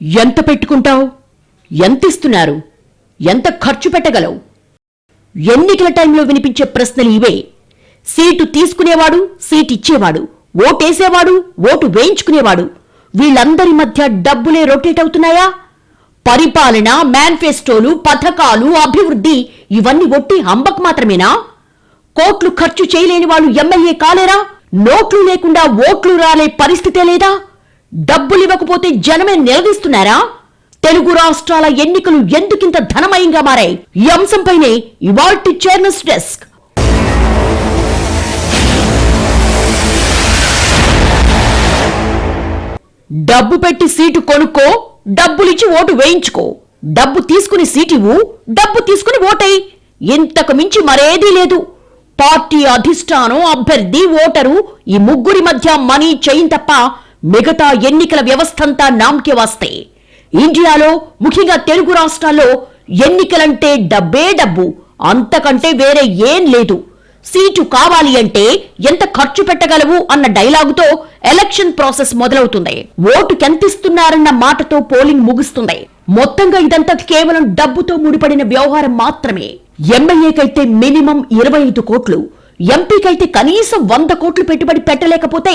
ఎంత పెట్టుకుంటావు? ఎంత ఇస్తున్నారు? ఎంత ఖర్చు పెట్టగలవు? ఎన్నికల టైంలో వినిపించే ప్రశ్నలు ఇవే. సీటు తీసుకునేవాడు సీటు ఇచ్చేవాడు ఓటేసేవాడు ఓటు వేయించుకునేవాడు. వీళ్ళందరి మధ్య డబ్బులే రొటేట్ అవుతున్నాయా? పరిపాలన మేనిఫెస్టోలు పథకాలు అభివృద్ధి ఇవన్నీ ఒట్టి హంబక్ మాత్రమేనా? కోట్లు ఖర్చు చేయలేని వాళ్ళు ఎమ్మెల్యే కాలేరా? నోట్లు లేకుండా ఓట్లు రాలే పరిస్థితే లేదా? డబ్బులు ఇవ్వకపోతే జనమే నిలదీస్తున్నారా? తెలుగు రాష్ట్రాల ఎన్నికలు ఎందుకింత ధనమయంగా మారాయి? ఈ అంశంపైనే ఇవాల్టి చైర్మన్స్ డెస్క్. డబ్బు పెట్టి సీటు కొనుక్కో డబ్బులిచ్చి ఓటు వేయించుకో. డబ్బు తీసుకుని సీటివు డబ్బు తీసుకుని ఓటై ఇంతకు మించి మరేదీ లేదు. పార్టీ అధిష్టానం అభ్యర్థి ఓటరు ఈ ముగ్గురి మధ్య మనీ చెయ్యి తప్ప మిగతా ఎన్నికల వ్యవస్థంతా నామకే వస్తే ఇండియాలో ముఖ్యంగా తెలుగు రాష్ట్రాల్లో ఎన్నికలంటే డబ్బే డబ్బు. అంతకంటే వేరే ఏం లేదు. సీటు కావాలి అంటే ఎంత ఖర్చు పెట్టగలవు అన్న డైలాగుతో ఎలక్షన్ ప్రాసెస్ మొదలవుతుంది. ఓటుకెంతిస్తున్నారన్న మాటతో పోలింగ్ ముగుస్తుంది. మొత్తంగా ఇదంతా కేవలం డబ్బుతో ముడిపడిన వ్యవహారం మాత్రమే. ఎమ్మెల్యేకైతే మినిమం ఇరవై ఐదు కోట్లు ఎంపీకైతే కనీసం వంద కోట్లు పెట్టుబడి పెట్టలేకపోతే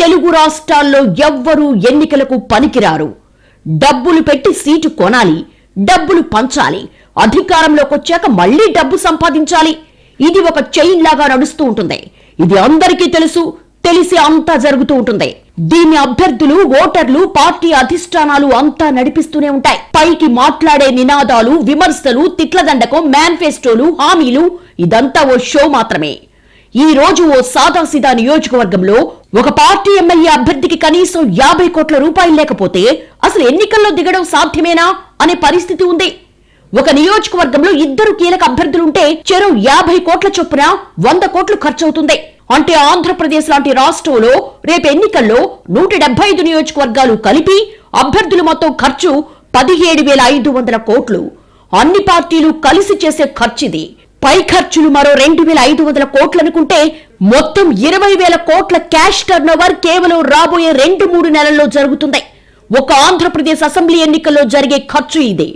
తెలుగు రాష్ట్రాల్లో ఎవ్వరూ ఎన్నికలకు పనికిరారు. డబ్బులు పెట్టి సీటు కొనాలి డబ్బులు పంచాలి అధికారంలోకి వచ్చాక మళ్ళీ డబ్బు సంపాదించాలి. ఇది ఒక చైన్ లాగా నడుస్తూ ఉంటుంది. ఇది అందరికీ తెలుసు తెలిసి అంతా జరుగుతూ ఉంటుంది. దీని అభ్యర్థులు ఓటర్లు పార్టీ అధిష్టానాలు అంతా నడిపిస్తూనే ఉంటాయి. పైకి మాట్లాడే నినాదాలు విమర్శలు తిట్లదండకం మేనిఫెస్టోలు హామీలు ఇదంతా ఓ షో మాత్రమే. ఈ రోజు ఓ సాదాసీదా నియోజకవర్గంలో ఒక పార్టీ ఎమ్మెల్యే అభ్యర్థికి కనీసం యాభై కోట్ల రూపాయలు లేకపోతే అసలు ఎన్నికల్లో దిగడం సాధ్యమేనా అనే పరిస్థితి ఉంది. ఒక నియోజకవర్గంలో ఇద్దరు కీలక అభ్యర్థులుంటే చెరో యాభై కోట్ల చొప్పున వంద కోట్లు ఖర్చవుతుంది. అంటే ఆంధ్రప్రదేశ్ లాంటి రాష్ట్రంలో రేపు ఎన్నికల్లో నూట డెబ్బై ఐదు నియోజకవర్గాలు కలిపి అభ్యర్థులు మొత్తం ఖర్చు పదిహేడు వేల ఐదు వందల కోట్లు. అన్ని పార్టీలు కలిసి చేసే ఖర్చిది పై ఖర్చులు మరో రెండు వేల ఐదు వందల కోట్లనుకుంటే మొత్తం ఇరవై వేల కోట్ల క్యాష్ టర్నోవర్ కేవలం రాబోయే రెండు మూడు నెలల్లో జరుగుతుంది. ఒక ఆంధ్రప్రదేశ్ అసెంబ్లీ ఎన్నికల్లో జరిగే ఖర్చు ఇదే.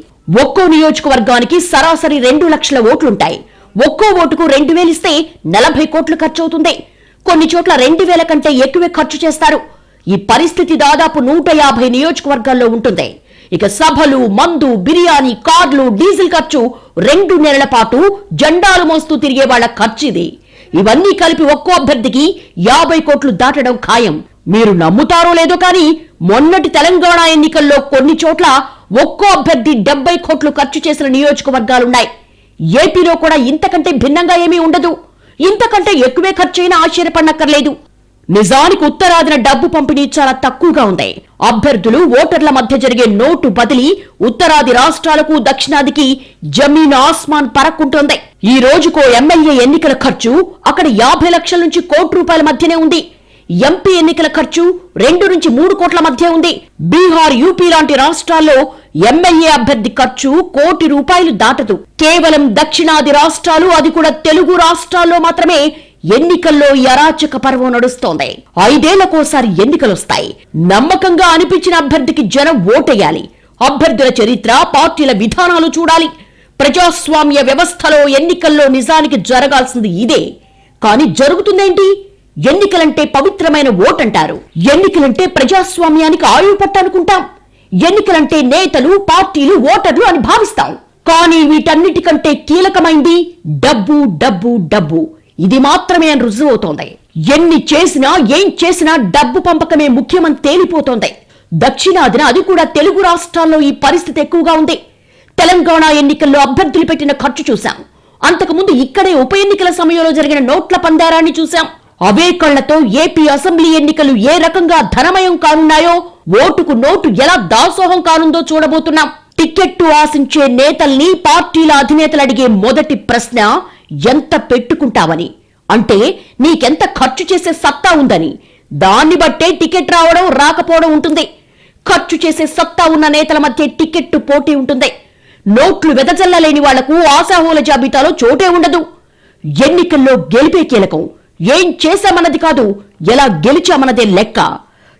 ఒక్కో నియోజకవర్గానికి సరాసరి రెండు లక్షల ఓట్లుంటాయి. ఒక్కో ఓటుకు రెండు వేలు ఇస్తే నలభై కోట్లు ఖర్చు అవుతుంది కొన్ని చోట్ల రెండు వేల కంటే ఎక్కువే ఖర్చు చేస్తారు. ఈ పరిస్థితి దాదాపు నూట యాభై నియోజకవర్గాల్లో ఉంటుంది. ఇక సభలు మందు బిర్యానీ కార్లు డీజిల్ ఖర్చు రెండు నెలల పాటు జెండాలు మోస్తూ తిరిగే వాళ్ళ ఖర్చు ఇది. ఇవన్నీ కలిపి ఒక్కో అభ్యర్థికి యాభై కోట్లు దాటడం ఖాయం. మీరు నమ్ముతారో లేదో కానీ మొన్నటి తెలంగాణ ఎన్నికల్లో కొన్ని చోట్ల ఒక్కో అభ్యర్థి డెబ్బై కోట్లు ఖర్చు చేసిన నియోజకవర్గాలున్నాయి. ఏపీలో కూడా ఇంతకంటే భిన్నంగా ఏమీ ఉండదు. ఇంతకంటే ఎక్కువే ఖర్చైనా ఆశ్చర్యపడనక్కర్లేదు. నిజానికి ఉత్తరాదిన డబ్బు పంపిణీ చాలా తక్కువగా ఉంది. అభ్యర్థులు ఓటర్ల మధ్య జరిగే నోటు బదిలీ ఉత్తరాది రాష్ట్రాలకు దక్షిణాదికి జమీన్ ఆస్మాన్ పరక్కుంటోంది. ఈ రోజుకో ఎమ్మెల్యే ఎన్నికల ఖర్చు అక్కడ యాభై లక్షల నుంచి కోటి రూపాయల మధ్యనే ఉంది. ఎంపీ ఎన్నికల ఖర్చు రెండు నుంచి మూడు కోట్ల మధ్య ఉంది. బీహార్ యూపీ లాంటి రాష్ట్రాల్లో ఎమ్మెల్యే అభ్యర్థి ఖర్చు కోటి రూపాయలు దాటదు. కేవలం దక్షిణాది రాష్ట్రాలు అది కూడా తెలుగు రాష్ట్రాల్లో మాత్రమే ఎన్నికల్లో ఎరాచక అరాచక పర్వం నడుస్తోంది. ఐదేళ్ళకోసారి ఎన్నికలొస్తాయి. నమ్మకంగా అనిపించిన అభ్యర్థికి జనం ఓటేయాలి. అభ్యర్థుల చరిత్ర పార్టీల విధానాలు చూడాలి. ప్రజాస్వామ్య వ్యవస్థలో ఎన్నికల్లో నిజానికి జరగాల్సింది ఇదే. కానీ జరుగుతుందేంటి? ఎన్నికలంటే పవిత్రమైన ఓటంటారు. ఎన్నికలంటే ప్రజాస్వామ్యానికి ఆయువు పట్టనుకుంటాం. ఎన్నికలంటే నేతలు పార్టీలు ఓటర్లు అని భావిస్తాం. కానీ వీటన్నిటికంటే కీలకమైంది డబ్బు డబ్బు డబ్బు. ఇది మాత్రమే అని రుజువవుతోంది. ఎన్ని చేసినా ఏం చేసినా డబ్బు పంపకమే ముఖ్యమని తేలిపోతోంది. దక్షిణాదిన అది కూడా తెలుగు రాష్ట్రాల్లో ఈ పరిస్థితి ఎక్కువగా ఉంది. తెలంగాణ ఎన్నికల్లో అభ్యర్థులు పెట్టిన ఖర్చు చూశాం. అంతకుముందు ఇక్కడే ఉప ఎన్నికల సమయంలో జరిగిన నోట్ల పందారాన్ని చూశాం. అవే కళ్ళతో ఏపీ అసెంబ్లీ ఎన్నికలు ఏ రకంగా ధనమయం కానున్నాయో ఓటుకు నోటు ఎలా దాసోహం కానుందో చూడబోతున్నాం. టిక్కెట్టు ఆశించే నేతల్ని పార్టీల అధినేతలు అడిగే మొదటి ప్రశ్న ఎంత పెట్టుకుంటావని అంటే నీకెంత ఖర్చు చేసే సత్తా ఉందని. దాన్ని బట్టే టికెట్ రావడం రాకపోవడం ఉంటుంది. ఖర్చు చేసే సత్తా ఉన్న నేతల మధ్య టికెట్టు పోటీ ఉంటుంది. నోట్లు వెదజల్లలేని వాళ్ళకు ఆశాహోల జాబితాలో చోటే ఉండదు. ఎన్నికల్లో గెలిపే కీలకం. ఏం చేశామన్నది కాదు ఎలా గెలిచామన్నదే లెక్క.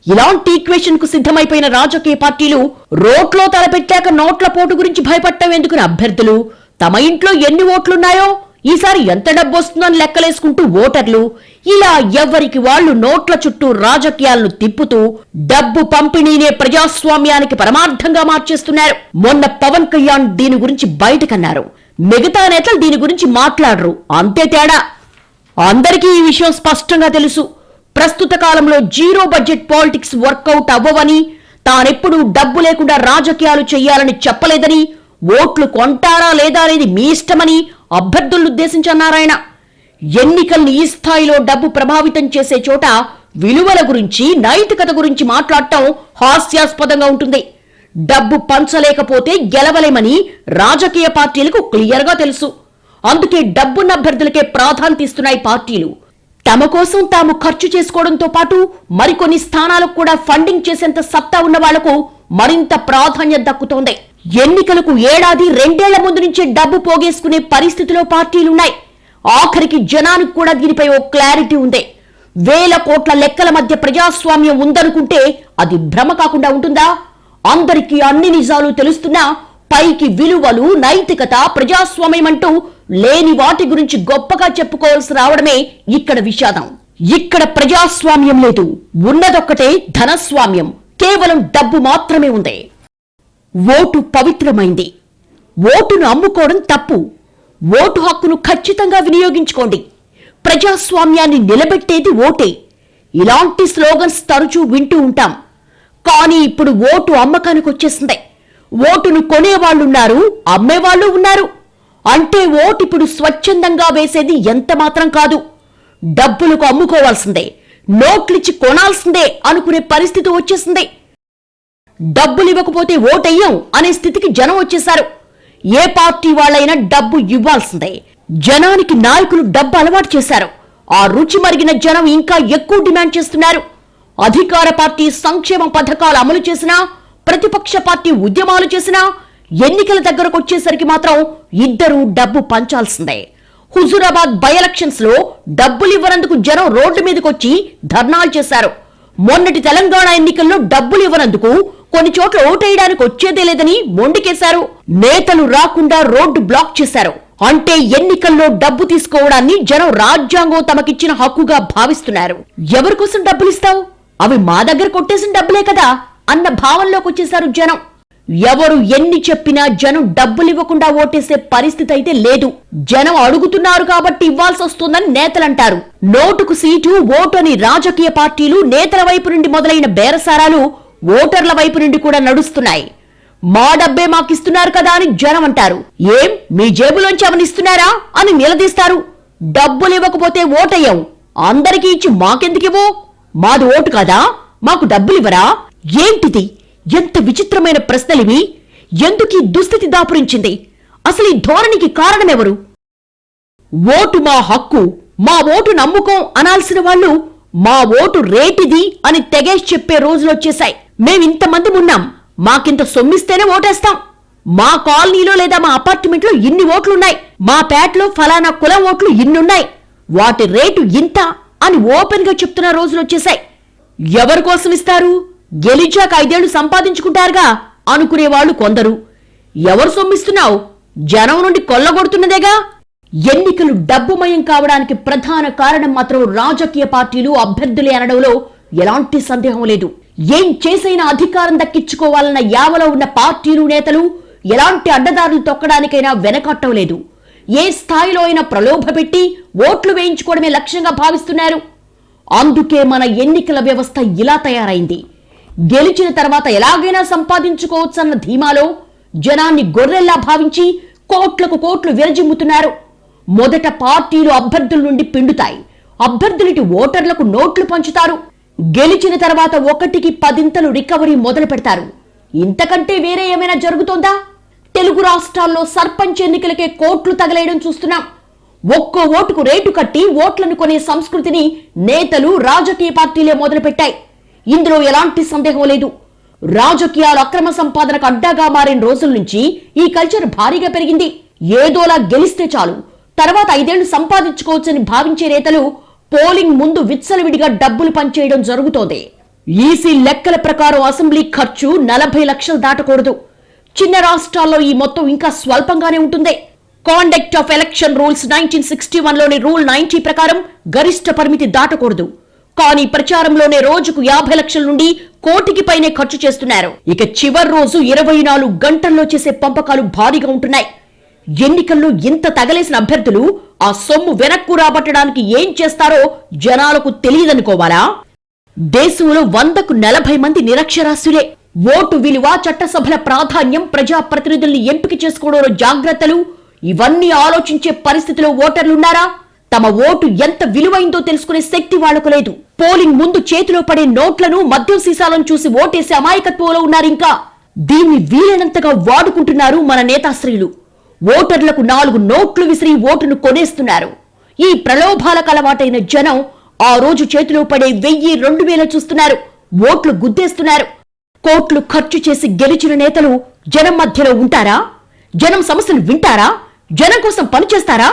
ఇలాంటి ఈక్వేషన్కు సిద్ధమైపోయిన రాజకీయ పార్టీలు రోట్లో తలపెట్టాక నోట్ల పోటు గురించి భయపడటం ఎందుకుని అభ్యర్థులు? తమ ఇంట్లో ఎన్ని ఓట్లున్నాయో? ఈసారి ఎంత డబ్బు వస్తుందని లెక్కలేసుకుంటూ ఓటర్లు ఇలా ఎవ్వరికి వాళ్ళు నోట్ల చుట్టూ రాజకీయాలను తిప్పుతూ డబ్బు పంపిణీనే ప్రజాస్వామ్యానికి పరమార్థంగా మార్చేస్తున్నారు. మొన్న పవన్ కళ్యాణ్ దీని గురించి బయటకన్నారు. మిగతా నేతలు దీని గురించి మాట్లాడరు. అంతే తేడా. అందరికీ ఈ విషయం స్పష్టంగా తెలుసు. ప్రస్తుత కాలంలో zero budget politics work out అవ్వవని తానెప్పుడు డబ్బు లేకుండా రాజకీయాలు చేయాలని చెప్పలేదని ఓట్లు కొంటారా లేదా అనేది మీ ఇష్టమని అభ్యర్థులను ఉద్దేశించి అన్నారాయన ఎన్నికల్ని ఈ స్థాయిలో డబ్బు ప్రభావితం చేసే చోట విలువల గురించి నైతికత గురించి మాట్లాడటం హాస్యాస్పదంగా ఉంటుంది. డబ్బు పంచలేకపోతే గెలవలేమని రాజకీయ పార్టీలకు క్లియర్గా తెలుసు. అందుకే డబ్బున్న అభ్యర్థులకే ప్రాధాన్యత ఇస్తున్నాయి పార్టీలు. తమ కోసం తాము ఖర్చు చేసుకోవడంతో పాటు మరికొన్ని స్థానాలకు కూడా ఫండింగ్ చేసేంత సత్తా ఉన్న వాళ్ళకు మరింత ప్రాధాన్యత దక్కుతోంది. ఎన్నికలకు ఏడాది రెండేళ్ళ ముందు నుంచే డబ్బు పోగేసుకునే పరిస్థితిలో పార్టీలున్నాయి. ఆఖరికి జనానికి కూడా దీనిపై ఓ క్లారిటీ ఉంది. వేల కోట్ల లెక్కల మధ్య ప్రజాస్వామ్యం ఉందనుకుంటే అది భ్రమ కాకుండా ఉంటుందా? అందరికీ అన్ని నిజాలు తెలుస్తున్నా పైకి విలువలు నైతికత ప్రజాస్వామ్యం అంటూ లేని వాటి గురించి గొప్పగా చెప్పుకోవాల్సి రావడమే ఇక్కడ విషాదం. ఇక్కడ ప్రజాస్వామ్యం లేదు. ఉన్నదొక్కటే ధనస్వామ్యం. కేవలం డబ్బు మాత్రమే ఉంది. ఓటు పవిత్రమైంది. ఓటును అమ్ముకోవడం తప్పు. ఓటు హక్కును ఖచ్చితంగా వినియోగించుకోండి. ప్రజాస్వామ్యాన్ని నిలబెట్టేది ఓటే. ఇలాంటి స్లోగన్స్ తరచూ వింటూ ఉంటాం. కానీ ఇప్పుడు ఓటు అమ్మకానికి వచ్చేసింది ఓటును కొనేవాళ్ళున్నారు అమ్మేవాళ్ళు ఉన్నారు. అంటే ఓటు ఇప్పుడు స్వచ్ఛందంగా వేసేది ఎంత మాత్రం కాదు. డబ్బులకు అమ్ముకోవాల్సిందే నోట్లిచ్చి కొనాల్సిందే అనుకునే పరిస్థితి వచ్చేసింది. డబ్బులు ఇవ్వకపోతే ఓటెయ్యం అనే స్థితికి జనం వచ్చేశారు. ఏ పార్టీ వాళ్ళైనా డబ్బు ఇవ్వాల్సిందే. జనానికి నాయకులు డబ్బు అలవాటు చేశారు. ఆ రుచి మరిగిన జనం ఇంకా ఎక్కువ డిమాండ్ చేస్తున్నారు. అధికార పార్టీ సంక్షేమ పథకాలు అమలు చేసినా ప్రతిపక్ష పార్టీ ఉద్యమాలు చేసినా ఎన్నికల దగ్గరకు వచ్చేసరికి మాత్రం ఇద్దరు డబ్బు పంచాల్సిందే. హుజూరాబాద్ బై ఎలక్షన్స్లో డబ్బులు ఇవ్వనందుకు జనం రోడ్డు మీదకొచ్చి ధర్నాలు చేశారు. మొన్నటి తెలంగాణ ఎన్నికల్లో డబ్బులు ఇవ్వనందుకు కొన్ని చోట్ల ఓటేయడానికి వచ్చేదే లేదని మొండికేశారు. నేతలు రాకుండా రోడ్డు బ్లాక్ చేశారు. అంటే ఎన్నికల్లో డబ్బు తీసుకోవడాన్ని జనం రాజ్యాంగం తమకిచ్చిన హక్కుగా భావిస్తున్నారు. ఎవరి కోసం డబ్బులు ఇస్తావు? అవి మా దగ్గర కొట్టేసిన డబ్బులే కదా అన్న భావంలోకి వచ్చేశారు జనం. ఎవరు ఎన్ని చెప్పినా జనం డబ్బులు ఇవ్వకుండా ఓటేసే పరిస్థితి అయితే లేదు. జనం అడుగుతున్నారు కాబట్టి ఇవ్వాల్సి వస్తుందని నేతలంటారు. నోటుకు సీటు ఓటు అని రాజకీయ పార్టీలు నేతల వైపు నుండి మొదలైన బేరసారాలు ఓటర్ల వైపు నుండి కూడా నడుస్తున్నాయి. మా డబ్బే మాకిస్తున్నారు కదా అని జనం అంటారు. ఏం? మీ జేబులోంచి అవనిస్తున్నారా? అని నిలదీస్తారు. డబ్బులు ఇవ్వకపోతే ఓటయ్యాం. అందరికీ ఇచ్చి మాకెందుకివ్వు? మాది ఓటు కాదా? మాకు డబ్బులివ్వరా ఏంటిది? ఎంత విచిత్రమైన ప్రశ్నలివి. ఎందుకు ఈ దుస్థితి దాపురించింది? అసలు ఈ ధోరణికి కారణమెవరు? ఓటు మా హక్కు. మా ఓటు నమ్ముకోం అనాల్సిన వాళ్ళు మా ఓటు రేటిది అని తెగేసి చెప్పే రోజులొచ్చేశాయి మేమింతమంది ఉన్నాం. మాకింత సొమ్మిస్తేనే ఓటేస్తాం. మా కాలనీలో లేదా మా అపార్ట్మెంట్లో ఇన్ని ఓట్లున్నాయి. మా పేటలో ఫలానా కులం ఓట్లు ఇన్నున్నాయి. వాటి రేటు ఇంత అని ఓపెన్గా చెప్తున్న రోజులు వచ్చేసాయి ఎవరి కోసం ఇస్తారు? గెలిచాక ఐదేళ్ళు సంపాదించుకుంటారుగా అనుకునేవాళ్ళు కొందరు. ఎవరు సొమ్మిస్తున్నావు? జనం నుండి కొల్లగొడుతున్నదేగా? ఎన్నికలు డబ్బుమయం కావడానికి ప్రధాన కారణం మాత్రం రాజకీయ పార్టీలు అభ్యర్థులే అనడంలో ఎలాంటి సందేహం లేదు. ఏం చేసైనా అధికారం దక్కించుకోవాలన్న యావలో ఉన్న పార్టీలు నేతలు ఎలాంటి అడ్డదారులు తొక్కడానికైనా వెనకట్టలేదు ఏ స్థాయిలో అయినా ప్రలోభపెట్టి ఓట్లు వేయించుకోవడమే లక్ష్యంగా భావిస్తున్నారు. అందుకే మన ఎన్నికల వ్యవస్థ ఇలా తయారైంది. గెలిచిన తర్వాత ఎలాగైనా సంపాదించుకోవచ్చన్న ధీమాలో జనాన్ని గొర్రెల్లా భావించి కోట్లకు కోట్లు విరజిమ్ముతున్నారు. మొదట పార్టీలు అభ్యర్థుల నుండి పిండుతాయి. అభ్యర్థులటి ఓటర్లకు నోట్లు పంచుతారు. గెలిచిన తర్వాత ఒకటికి పదింతలు రికవరీ మొదలు పెడతారు. ఇంతకంటే వేరే ఏమైనా జరుగుతోందా? తెలుగు రాష్ట్రాల్లో సర్పంచ్ ఎన్నికలకే కోట్లు తగలేయడం చూస్తున్నాం. ఒక్కో ఓటుకు రేటు కట్టి ఓట్లను కొనే సంస్కృతిని నేతలు రాజకీయ పార్టీలే మొదలుపెట్టాయి. ఇందులో ఎలాంటి సందేహం లేదు. రాజకీయాలు అక్రమ సంపాదనకు అడ్డాగా మారిన రోజుల నుంచి ఈ కల్చర్ భారీగా పెరిగింది. ఏదోలా గెలిస్తే చాలు. తర్వాత ఐదేళ్ళు సంపాదించుకోవచ్చని భావించే నేతలు పోలింగ్ ముందు విచ్చలవిడిగా డబ్బులు పంచేయడం జరుగుతోంది. ఈసీ లెక్కల ప్రకారం అసెంబ్లీ ఖర్చు నలభై లక్షలు దాటకూడదు. చిన్న రాష్ట్రాల్లో ఈ మొత్తం ఇంకా స్వల్పంగానే ఉంటుంది. Conduct of election rules nineteen sixty వన్లోని rule ninety ప్రకారం గరిష్ట పరిమితి దాటకూడదు. కానీ ప్రచారంలోనే రోజుకు యాభై లక్షల నుండి కోటికి పైనే ఖర్చు చేస్తున్నారు. ఇక చివరి రోజు ఇరవై నాలుగు గంటల్లో చేసే పంపకాలు భారీగా ఉంటున్నాయి. ఎన్నికల్లో ఇంత తగలేసిన అభ్యర్థులు ఆ సొమ్ము వెనక్కు రాబట్టడానికి ఏం చేస్తారో జనాలకు తెలియదనుకోవాలా? దేశంలో వందకు నలభై మంది నిరక్షరాస్యులే. ఓటు విలువ చట్టసభల ప్రాధాన్యం ప్రజాప్రతినిధుల్ని ఎంపిక చేసుకోవడంలో జాగ్రత్తలు ఇవన్నీ ఆలోచించే పరిస్థితిలో ఓటర్లున్నారా? తమ ఓటు ఎంత విలువైందో తెలుసుకునే శక్తి వాళ్ళకు లేదు. పోలింగ్ ముందు చేతిలో పడే నోట్లను మద్యం సీసాలను చూసి ఓటేసే అమాయకత్వంలో ఉన్నారు ఇంకా దీన్ని వీలైనంతగా వాడుకుంటున్నారు మన నేతాశ్రీలు. ఓటర్లకు నాలుగు నోట్లు విసిరి ఓటును కొనేస్తున్నారు. ఈ ప్రలోభాలకు అలవాటైన జనం ఆ రోజు చేతిలో పడే వెయ్యి రెండు వేల చూస్తున్నారు. ఓట్లు గుద్దేస్తున్నారు. కోట్లు ఖర్చు చేసి గెలిచిన నేతలు జనం మధ్యలో ఉంటారా? జనం సమస్యలు వింటారా? జనం కోసం పనిచేస్తారా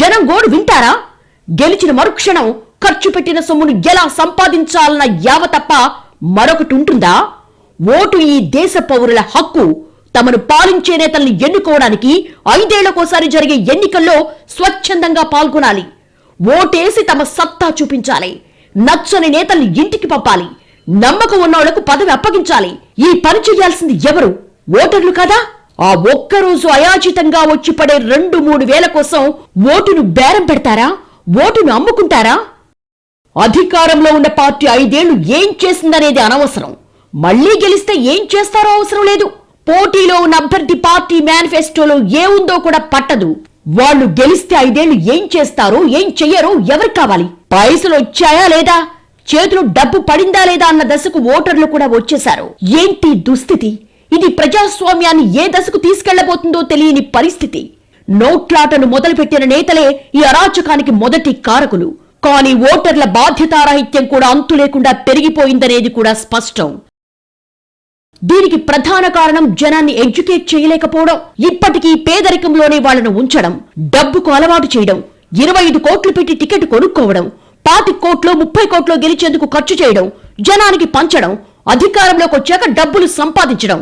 జనం గోడు వింటారా? గెలిచిన మరుక్షణం ఖర్చు పెట్టిన సొమ్మును ఎలా సంపాదించాలన్న యావ తప్ప మరొకటి ఉంటుందా? ఓటు ఈ దేశ పౌరుల హక్కు తమను పాలించే నేతల్ని ఎన్నుకోవడానికి ఐదేళ్ళకోసారి జరిగే ఎన్నికల్లో స్వచ్ఛందంగా పాల్గొనాలి. ఓటేసి తమ సత్తా చూపించాలి. నచ్చని నేతల్ని ఇంటికి పంపాలి. నమ్మకం ఉన్నోళ్ళకు పదవి అప్పగించాలి. ఈ పని చేయాల్సింది ఎవరు? ఓటర్లు కదా? ఆ ఒక్కరోజు అయాచితంగా వచ్చి పడే రెండు మూడు వేల కోసం ఓటును బేరం పెడతారా? ఓటును అమ్ముకుంటారా? అధికారంలో ఉన్న పార్టీ ఐదేళ్ళు ఏం చేసిందనేది అనవసరం. మళ్ళీ గెలిస్తే ఏం చేస్తారో అవసరం లేదు. పోటీలో ఉన్న అభ్యర్థి పార్టీ మేనిఫెస్టోలో ఏముందో కూడా పట్టదు. వాళ్ళు గెలిస్తే ఐదేళ్ళు ఏం చేస్తారో ఏం చెయ్యరో ఎవరు కావాలి? పైసలు వచ్చాయా లేదా? చేతులు డబ్బు పడిందా లేదా అన్న దశకు ఓటర్లు కూడా వచ్చేశారు. ఏంటి దుస్థితి? ఇది ప్రజాస్వామ్యాన్ని ఏ దశకు తీసుకెళ్ళబోతుందో తెలియని పరిస్థితి. నోట్లాటను మొదలుపెట్టిన నేతలే ఈ అరాచకానికి మొదటి కారకులు. కానీ ఓటర్ల బాధ్యతారాహిత్యం కూడా అంతు లేకుండా పెరిగిపోయిందనేది కూడా స్పష్టం. దీనికి ప్రధాన కారణం జనాన్ని ఎడ్యుకేట్ చేయలేకపోవడం. ఇప్పటికీ పేదరికంలోనే వాళ్ళను ఉంచడం డబ్బుకు అలవాటు చేయడం ఇరవై ఐదు కోట్లు పెట్టి టికెట్ కొనుక్కోవడం పాతి కోట్లు ముప్పై కోట్లు గెలిచేందుకు ఖర్చు చేయడం జనానికి పంచడం అధికారంలోకి వచ్చాక డబ్బులు సంపాదించడం.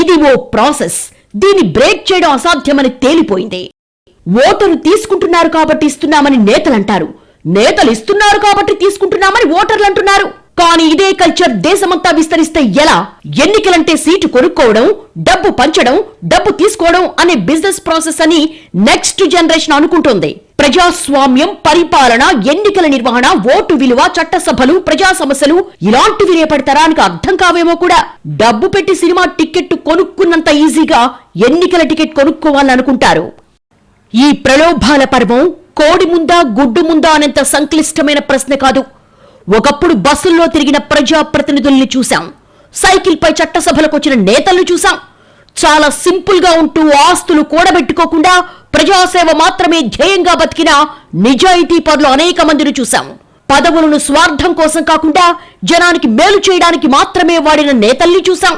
ఇది ఓ ప్రాసెస్. దీన్ని బ్రేక్ చేయడం అసాధ్యమని తేలిపోయింది. ఓటరు తీసుకుంటున్నారు కాబట్టి ఇస్తున్నామని నేతలంటారు. నేతలు ఇస్తున్నారు కాబట్టి తీసుకుంటున్నామని ఓటర్లు అంటున్నారు. కానీ ఇదే కల్చర్ దేశమంతా విస్తరిస్తే ఎలా? ఎన్నికలంటే సీటు కొనుక్కోవడం డబ్బు పంచడం డబ్బు తీసుకోవడం అనే బిజినెస్ ప్రాసెస్ అని నెక్స్ట్ జనరేషన్ అనుకుంటోంది. ప్రజాస్వామ్యం పరిపాలన ఎన్నికల నిర్వహణ ఓటు విలువ చట్టసభలు ప్రజా సమస్యలు ఇలాంటివి రేపడతారా తరానికి అర్థం కావేమో కూడా. డబ్బు పెట్టి సినిమా టికెట్ కొనుక్కున్నంత ఈజీగా ఎన్నికల టికెట్ కొనుక్కోవాలనుకుంటారు. ఈ ప్రలోభాల పర్వం కోడి ముందా గుడ్డు ముందా అనేంత సంక్లిష్టమైన ప్రశ్న కాదు. ఒకప్పుడు బస్సుల్లో తిరిగిన ప్రజాప్రతినిధుల్ని చూశాం. సైకిల్పై చట్టసభలకు వచ్చిన నేతల్ని చూశాం. చాలా సింపుల్గా ఉంటూ ఆస్తులు కూడబెట్టుకోకుండా ప్రజాసేవ మాత్రమే ధ్యేయంగా బతికిన నిజాయితీ పనులు అనేక మందిని చూశాం. పదవులను స్వార్థం కోసం కాకుండా జనానికి మేలు చేయడానికి మాత్రమే వాడిన నేతల్ని చూశాం.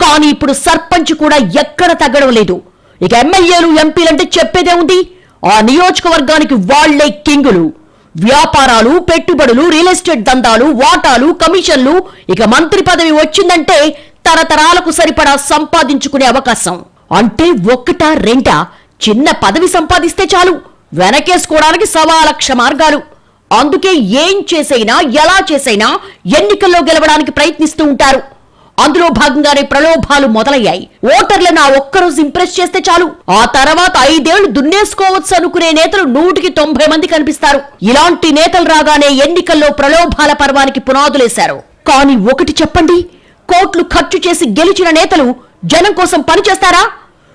కానీ ఇప్పుడు సర్పంచ్ కూడా ఎక్కడ తగ్గడం లేదు ఇక ఎమ్మెల్యేలు ఎంపీలంటే చెప్పేదే ఉంది. ఆ నియోజకవర్గానికి వాళ్ళే కింగులు. వ్యాపారాలు పెట్టుబడులు రియల్ ఎస్టేట్ దందాలు వాటాలు కమిషన్లు. ఇక మంత్రి పదవి వచ్చిందంటే తరతరాలకు సరిపడా సంపాదించుకునే అవకాశం. అంటే ఒక్కట రెంట? చిన్న పదవి సంపాదిస్తే చాలు. వెనకేసుకోవడానికి సవా లక్ష మార్గాలు. అందుకే ఏం చేసైనా ఎలా చేసైనా ఎన్నికల్లో గెలవడానికి ప్రయత్నిస్తూ ఉంటారు. అందులో భాగంగానే ప్రలోభాలు మొదలయ్యాయి. ఓటర్లను ఆ ఒక్కరోజు ఇంప్రెస్ చేస్తే చాలు. ఆ తర్వాత ఐదేళ్ళు దున్నేసుకోవచ్చు అనుకునే నేతలు నూటికి తొంభై మంది కనిపిస్తారు. ఇలాంటి నేతలు రాగానే ఎన్నికల్లో ప్రలోభాల పర్వానికి పునాదులేశారు. కానీ ఒకటి చెప్పండి కోట్లు ఖర్చు చేసి గెలిచిన నేతలు జనం కోసం పనిచేస్తారా?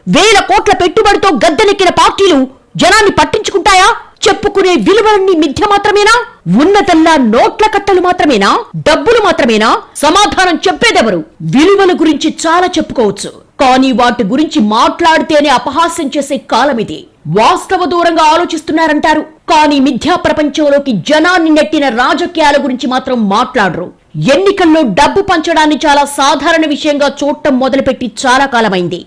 వేల కోట్ల పెట్టుబడితో గద్దెనెక్కిన పార్టీలు జనాన్ని పట్టించుకుంటాయా? చెప్పుకునే విలువలన్నీ మిథ్య మాత్రమేనా? ఉన్నదల్లా నోట్ల కట్టలు మాత్రమేనా? డబ్బులు మాత్రమేనా? సమాధానం చెప్పేదెవరు? విలువల గురించి చాలా చెప్పుకోవచ్చు. కానీ వాటి గురించి మాట్లాడితేనే అపహాస్యం చేసే కాలం ఇది. వాస్తవ దూరంగా ఆలోచిస్తున్నారంటారు. కానీ మిథ్యా ప్రపంచంలోకి జనాన్ని నెట్టిన రాజకీయాల గురించి మాత్రం మాట్లాడరు. ఎన్నికల్లో డబ్బు పంచడాన్ని చాలా సాధారణ విషయంగా చూడటం మొదలుపెట్టి చాలా కాలమైంది.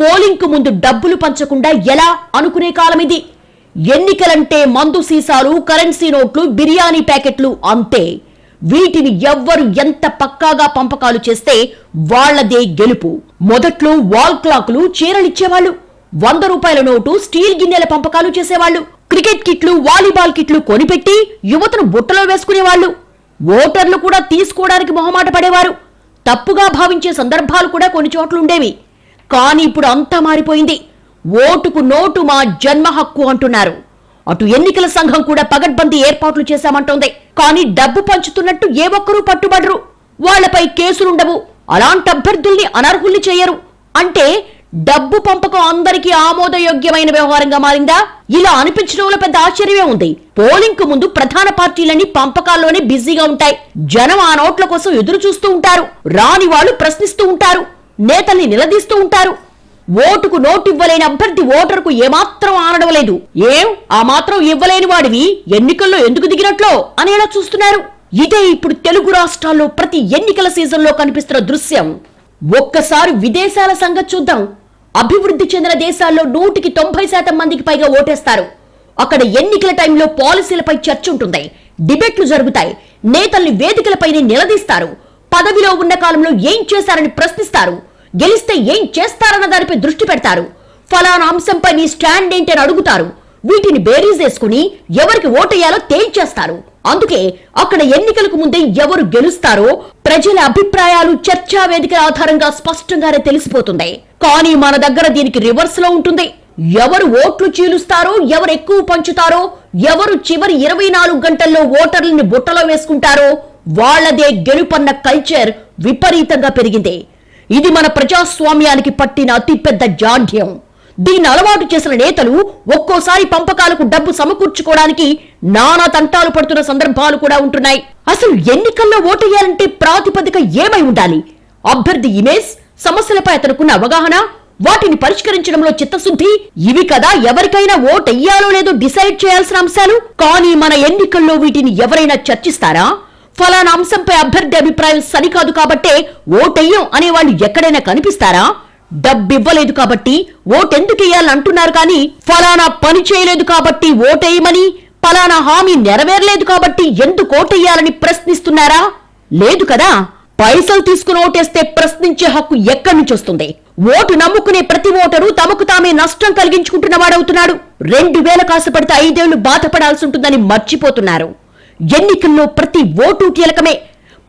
పోలింగ్కు ముందు డబ్బులు పంచకుండా ఎలా అనుకునే కాలం ఇది? ఎన్నికలంటే మందు సీసాలు కరెన్సీ నోట్లు బిర్యానీ ప్యాకెట్లు అంతే. వీటిని ఎవ్వరు ఎంత పక్కాగా పంపకాలు చేస్తే వాళ్ళదే గెలుపు. మొదట్లో వాల్ క్లాకులు చీరలిచ్చేవాళ్ళు. వంద రూపాయల నోటు స్టీల్ గిన్నెల పంపకాలు చేసేవాళ్ళు. క్రికెట్ కిట్లు వాలీబాల్ కిట్లు కొనిపెట్టి యువతను బుట్టలో వేసుకునేవాళ్ళు. ఓటర్లు కూడా తీసుకోవడానికి మొహమాట పడేవారు. తప్పుగా భావించే సందర్భాలు కూడా కొన్ని చోట్లుండేవి కానీ ఇప్పుడు అంతా మారిపోయింది. ఓటుకు నోటు మా జన్మ హక్కు అంటున్నారు. అటు ఎన్నికల సంఘం కూడా పగడ్బందీ ఏర్పాట్లు చేశామంటోంది. కానీ డబ్బు పంచుతున్నట్టు ఏ ఒక్కరూ పట్టుబడరు. వాళ్ళపై కేసులుండవు. అలాంటి అభ్యర్థుల్ని అనర్హుల్ని చేయరు. అంటే డబ్బు పంపకం అందరికీ ఆమోదయోగ్యమైన వ్యవహారంగా మారిందా? ఇలా అనిపించడంలో పెద్ద ఆశ్చర్యమే ఉంది. పోలింగ్కు ముందు ప్రధాన పార్టీలన్నీ పంపకాల్లోనే బిజీగా ఉంటాయి. జనం ఆ నోట్ల కోసం ఎదురు చూస్తూ ఉంటారు. రాని వాళ్ళు ప్రశ్నిస్తూ ఉంటారు. నేతల్ని నిలదీస్తూ ఉంటారు. ఓటుకు నోటు ఇవ్వలేని అభ్యర్థి ఓటర్కు ఏమాత్రం ఆనడం లేదు ఏం? ఆ మాత్రం ఇవ్వలేని వాడివి. ఎన్నికల్లో ఎందుకు దిగినట్లో? అనేలా చూస్తున్నారు? ఇదే ఇప్పుడు తెలుగు రాష్ట్రాల్లో ప్రతి ఎన్నికల సీజన్లో కనిపిస్తున్న దృశ్యం. ఒక్కసారి విదేశాల సంగతి చూద్దాం. అభివృద్ధి చెందిన దేశాల్లో నూటికి తొంభై శాతం మందికి పైగా ఓటేస్తారు. అక్కడ ఎన్నికల టైంలో పాలసీలపై చర్చ ఉంటుంది. డిబేట్లు జరుగుతాయి. నేతల్ని వేదికలపైనే నిలదీస్తారు. పదవిలో ఉన్న కాలంలో ఏం చేశారని ప్రశ్నిస్తారు. గెలిస్తే ఏం చేస్తారన్న దానిపై దృష్టి పెడతారు. ఫలానా అంశంపై నీ స్టాండ్ ఏంటని అడుగుతారు. వీటిని బేరీజ్ వేసుకుని ఎవరికి ఓటేయాలో తేల్చేస్తారు. అందుకే అక్కడ ఎన్నికలకు ముందే ఎవరు గెలుస్తారో ప్రజల అభిప్రాయాలు చర్చా వేదికల ఆధారంగా స్పష్టంగానే తెలిసిపోతుంది. కానీ మన దగ్గర దీనికి రివర్స్లో ఉంటుంది. ఎవరు ఓట్లు చీలుస్తారో ఎవరు ఎక్కువ పంచుతారో ఎవరు చివరి ఇరవై నాలుగు గంటల్లో ఓటర్లని బుట్టలో వేసుకుంటారో వాళ్ళదే గెలుపన్న కల్చర్ విపరీతంగా పెరిగింది. ఇది మన ప్రజాస్వామ్యానికి పట్టిన అతిపెద్ద జాఢ్యం దీన్ని అలవాటు చేసిన నేతలు ఒక్కోసారి పంపకాలకు డబ్బు సమకూర్చుకోవడానికి నానా తంటాలు పడుతున్న సందర్భాలు కూడా ఉంటున్నాయి. అసలు ఎన్నికల్లో ఓటేయాలంటే ప్రాతిపదిక ఏమై ఉండాలి? అభ్యర్థి ఇమేజ్ సమస్యలపై అతనుకున్న అవగాహన వాటిని పరిష్కరించడంలో చిత్తశుద్ధి ఇవి కదా ఎవరికైనా ఓటెయ్యాలో లేదో డిసైడ్ చేయాల్సిన అంశాలు. కానీ మన ఎన్నికల్లో వీటిని ఎవరైనా చర్చిస్తారా? ఫలానా అంశంపై అభ్యర్థి అభిప్రాయం సరికాదు కాబట్టే ఓటెయ్యం అనే వాళ్ళు ఎక్కడైనా కనిపిస్తారా? డబ్బివ్వలేదు కాబట్టి ఓటెందుకెయ్యాలంటున్నారు అంటున్నారు కానీ ఫలానా పని చేయలేదు కాబట్టి ఓటేయమని ఫలానా హామీ నెరవేరలేదు కాబట్టి ఎందుకు ఓటెయ్యాలని ప్రశ్నిస్తున్నారా? లేదు కదా? పైసలు తీసుకుని ఓటేస్తే ప్రశ్నించే హక్కు ఎక్కడి నుంచి వస్తుంది? ఓటు నమ్ముకునే ప్రతి ఓటరు తమకు తామే నష్టం కలిగించుకుంటున్న వాడవుతున్నాడు. రెండు వేల కాసు పడితే ఐదేళ్ళు బాధపడాల్సి ఉంటుందని మర్చిపోతున్నారు. ఎన్నికల్లో ప్రతి ఓటు కీలకమే.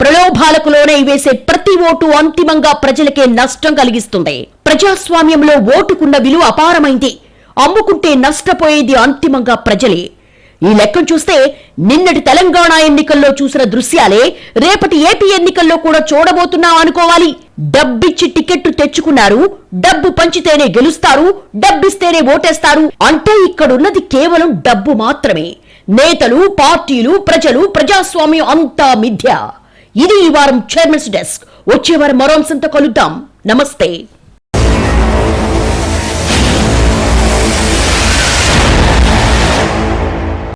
ప్రలోభాలకు లోనై వేసే ప్రతి ఓటు అంతిమంగా ప్రజలకే నష్టం కలిగిస్తుంది. ప్రజాస్వామ్యంలో ఓటుకున్న విలువ అపారమైంది. అమ్ముకుంటే నష్టపోయేది అంతిమంగా ప్రజలే. ఈ లెక్కను చూస్తే నిన్నటి తెలంగాణ ఎన్నికల్లో చూసిన దృశ్యాలే రేపటి ఏపీ ఎన్నికల్లో కూడా చూడబోతున్నాం అనుకోవాలి. డబ్బిచ్చి టికెట్టు తెచ్చుకున్నారు. డబ్బు పంచితేనే గెలుస్తారు. డబ్బిస్తేనే ఓటేస్తారు. అంటే ఇక్కడున్నది కేవలం డబ్బు మాత్రమే. నేతలు పార్టీలు ప్రజలు ప్రజాస్వామ్యం అంతా మిథ్య. ఇది ఈ వారం చైర్మన్స్ డెస్క్. వచ్చే వారం మరో అంశంతో కలుద్దాం. నమస్తే.